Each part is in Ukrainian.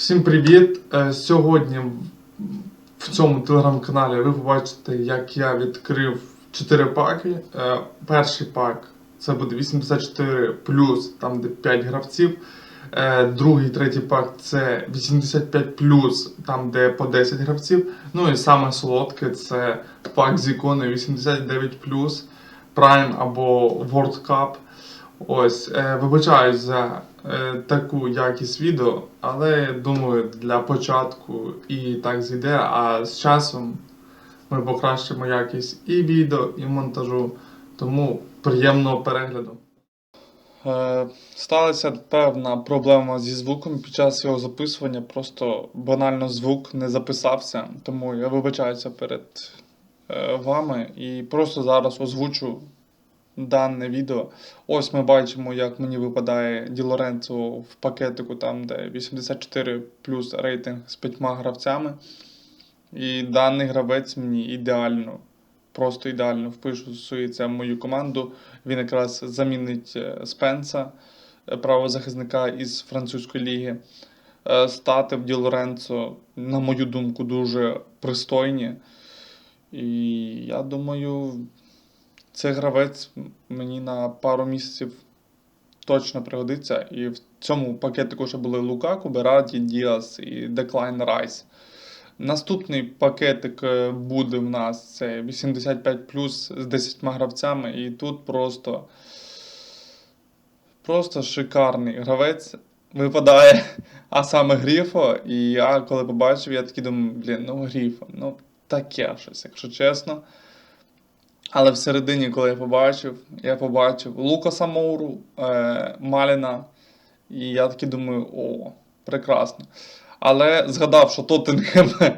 Всім привіт! Е, Сьогодні в цьому телеграм-каналі ви побачите, як я відкрив 4 паки. Е, Перший пак це буде 84 там де 5 гравців. Е, Другий, третій пак це 85 там де по 10 гравців. Ну і саме солодке це пак з іконою 89 Prime або World Cup. Ось, е, вибачаюсь за е, таку якість відео, але думаю, для початку і так зійде, а з часом ми покращимо якість і відео, і монтажу. Тому приємного перегляду. Е, сталася певна проблема зі звуком під час його записування. Просто банально звук не записався, тому я вибачаюся перед е, вами і просто зараз озвучу дане відео. Ось ми бачимо, як мені випадає Ді Лоренцо в пакетику, там де 84 плюс рейтинг з п'ятьма гравцями. І даний гравець мені ідеально, просто ідеально вписується в мою команду. Він якраз замінить е, Спенса, е, правозахисника із французької ліги. Е, Стати в Ді Лоренцо, на мою думку, дуже пристойні. І я думаю, цей гравець мені на пару місяців точно пригодиться. І в цьому пакетику ще були Лукаку, Бераді, Діас і Деклайн Райс. Наступний пакетик е, буде в нас це 85 з 10 гравцями, і тут просто, просто шикарний гравець випадає, а саме Гріфо. І я коли побачив, я такий думаю, блін, ну Гріфо, ну таке щось, якщо чесно. Але всередині, коли я побачив, я побачив Лукаса Моуру, е, Маліна, і я такий думаю, о, прекрасно. Але згадав, що Тоттенхем,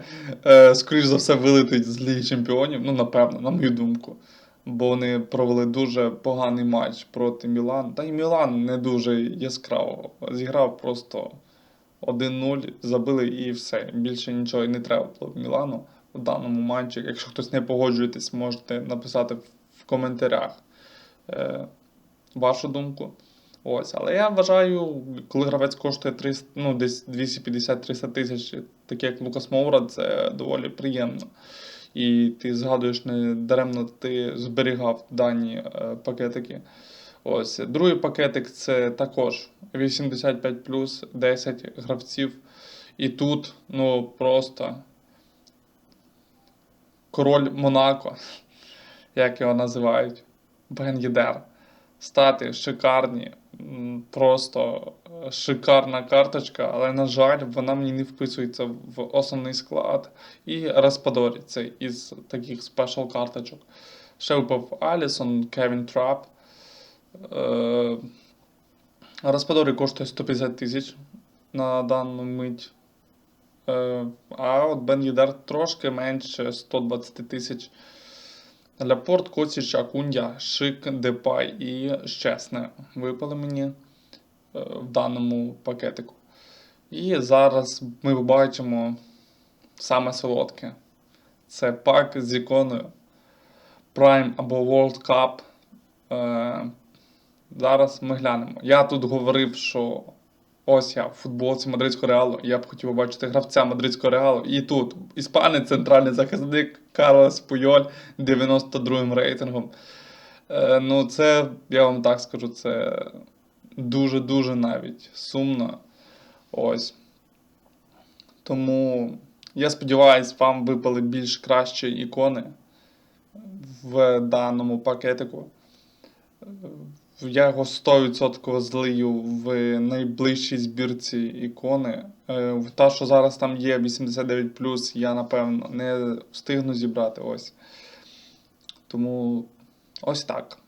е, скоріш за все, вилетить з Ліги Чемпіонів, ну, напевно, на мою думку. Бо вони провели дуже поганий матч проти Мілан. Та й Мілан не дуже яскраво зіграв просто 1-0, забили і все. Більше нічого не треба було в Мілану у даному матчі. Якщо хтось не погоджуєтесь, можете написати в коментарях е, вашу думку. Ось, але я вважаю, коли гравець коштує 300, ну, десь 250-300 тисяч, таке як Лукас Моура, це доволі приємно. І ти згадуєш, не даремно ти зберігав дані е, пакетики. Ось, другий пакетик це також 85 10 гравців. І тут, ну, просто король Монако, як його називають, Бен Єдер. Стати шикарні, просто е, шикарна карточка, але, на жаль, вона мені не вписується в основний склад. І це із таких спешл карточок. Ще випав Алісон, Кевін Трап. Е, Распадорі коштує 150 тисяч на дану мить. Е, А от Бен Єдер трошки менше 120 тисяч. Ляпорт, Коціч, Акундя, Шик, Депай і Щесне випали мені е, в даному пакетику. І зараз ми бачимо саме солодке. Це пак з іконою Prime або World Cup. Е, Зараз ми глянемо. Я тут говорив, що ось я в футболці мадридського реалу. Я б хотів побачити гравця мадридського реалу. І тут іспанець, центральний захисник Карлос Пуйоль 92-м рейтингом. Е, ну, це, я вам так скажу, це дуже-дуже навіть сумно. Ось. Тому я сподіваюся, вам випали більш кращі ікони в даному пакетику. Я його 100% злию в найближчій збірці ікони. Е, Та, що зараз там є 89, я напевно не встигну зібрати ось. Тому ось так.